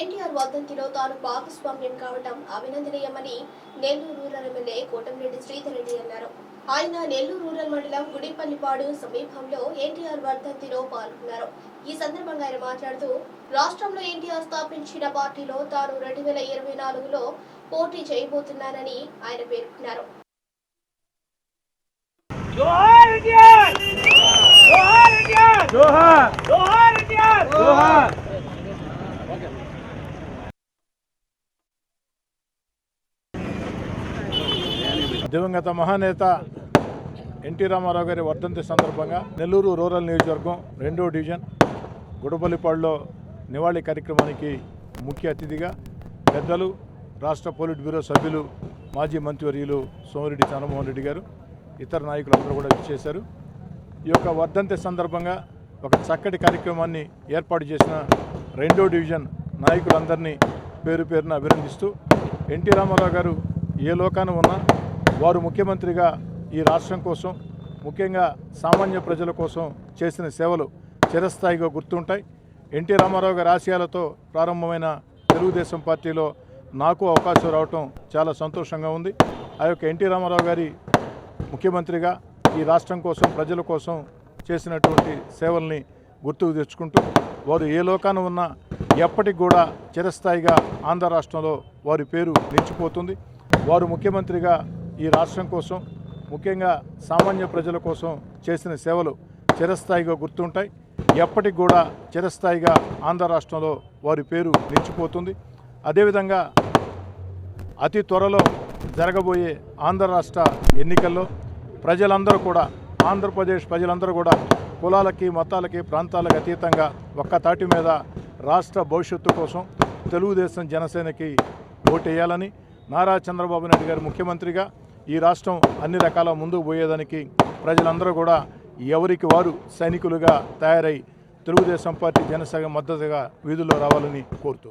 ఎన్టీఆర్ వర్ధంతిలో తాను భాగస్వామ్యం కావడం అభినందనీయమని నెల్లూరు రూరల్ ఎమ్మెల్యే కోటమిరెడ్డి శ్రీధర్ రెడ్డి అన్నారు. ఆయన నెల్లూరు రూరల్ మండలం గుడిపల్లిపాడు సమీపంలో ఎన్టీఆర్ వర్ధంతిలో పాల్గొన్నారు. ఈ సందర్భంగా ఆయన మాట్లాడుతూ రాష్ట్రంలో ఎన్టీఆర్ స్థాపించిన పార్టీలో తాను రెండు వేల ఇరవై నాలుగులో పోటీ చేయబోతున్నానని ఆయన పేర్కొన్నారు. జోహార్ ఎన్టీఆర్! జోహార్ ఎన్టీఆర్! జోహార్! జోహార్ ఎన్టీఆర్! జోహార్! దివంగత మహానేత ఎన్టీ రామారావు గారి వర్ధంతి సందర్భంగా నెల్లూరు రూరల్ నియోజకవర్గం రెండో డివిజన్ గుడపల్లిపాడులో నివాళి కార్యక్రమానికి ముఖ్య అతిథిగా పెద్దలు రాష్ట్ర పోలిట్ బ్యూరో సభ్యులు మాజీ మంత్రివర్యులు సోమిరెడ్డి చంద్రమోహన్ రెడ్డి గారు ఇతర నాయకులందరూ కూడా చేశారు ఈ యొక్క వర్ధంతి సందర్భంగా ఒక చక్కటి కార్యక్రమాన్ని ఏర్పాటు చేసిన రెండో డివిజన్ నాయకులందరినీ పేరు పేరున అభినందిస్తూ ఎన్టీ రామారావు గారు ఏ లోకాన ఉన్నా వారు ముఖ్యమంత్రిగా ఈ రాష్ట్రం కోసం ముఖ్యంగా సామాన్య ప్రజల కోసం చేసిన సేవలు చిరస్థాయిగా గుర్తుంటాయి. ఎన్టీ రామారావు గారి ఆశయాలతో ప్రారంభమైన తెలుగుదేశం పార్టీలో నాకు అవకాశం రావటం చాలా సంతోషంగా ఉంది. ఆ యొక్క ఎన్టీ రామారావు గారి ముఖ్యమంత్రిగా ఈ రాష్ట్రం కోసం ప్రజల కోసం చేసినటువంటి సేవల్ని గుర్తుకు తెచ్చుకుంటూ వారు ఏ లోకాన ఉన్నా ఎప్పటికి కూడా చిరస్థాయిగా ఆంధ్ర రాష్ట్రంలో వారి పేరు నిలిచిపోతుంది. వారు ముఖ్యమంత్రిగా ఈ రాష్ట్రం కోసం ముఖ్యంగా సామాన్య ప్రజల కోసం చేసిన సేవలు చిరస్థాయిగా గుర్తుంటాయి. ఎప్పటికి కూడా చిరస్థాయిగా ఆంధ్ర రాష్ట్రంలో వారి పేరు నిలిచిపోతుంది. అదేవిధంగా అతి త్వరలో జరగబోయే ఆంధ్ర రాష్ట్ర ఎన్నికల్లో ప్రజలందరూ కూడా ఆంధ్రప్రదేశ్ ప్రజలందరూ కూడా కులాలకి మతాలకి ప్రాంతాలకు అతీతంగా ఒక్క తాటి మీద రాష్ట్ర భవిష్యత్తు కోసం తెలుగుదేశం జనసేనకి ఓటేయాలని నారా చంద్రబాబు నాయుడు గారు ముఖ్యమంత్రిగా ఈ రాష్ట్రం అన్ని రకాల ముందుకు పోయేదానికి ప్రజలందరూ కూడా ఎవరికి వారు సైనికులుగా తయారై తెలుగుదేశం పార్టీ జనసేన మద్దతుగా వీధుల్లో రావాలని కోరుతూ